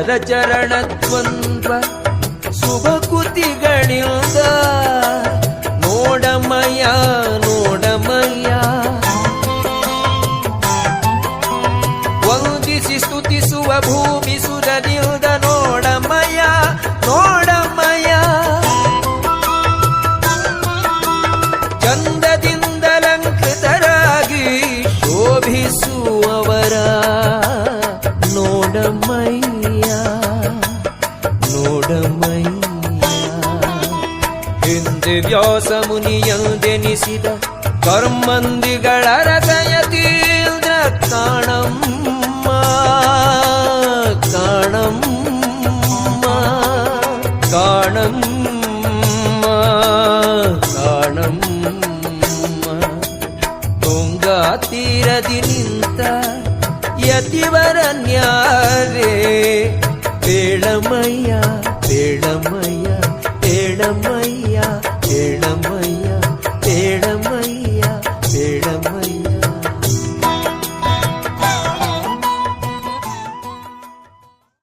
ಕರಚರಣದ್ವಂದ್ವ ಶುಭಕೃತಿಗಳಿಂದ. ನೋಡಮಯ ನೋಡಮಯ್ಯ. ವಂದಿಸಿ ಸ್ತುತಿಸುವ ಭೂಮಿ ಸುರನಿಲ್ದ ನೋಡಮಯ ನೋಡಮಯ ನೋಡಮಯ್ಯ ನೋಡಮಯ್ಯ ಹಿಂದೆ ವ್ಯಾಸ ಮುನಿಯಂದೆನಿಸಿದ ಕರ್ಮಂದಿಗಳ ರಸಯತೀಂದ್ರ ಕಾಣಮ್ಮ ಕಾಣಮ್ಮ ಕಾಣಮ್ಮ ಕಾಣಮ್ಮ ತುಂಗಾ ತೀರದಿ ನಿಂತ சத்தியவரன்யாரே. தேழமையா தேழமையா தேழமையா தேழமையா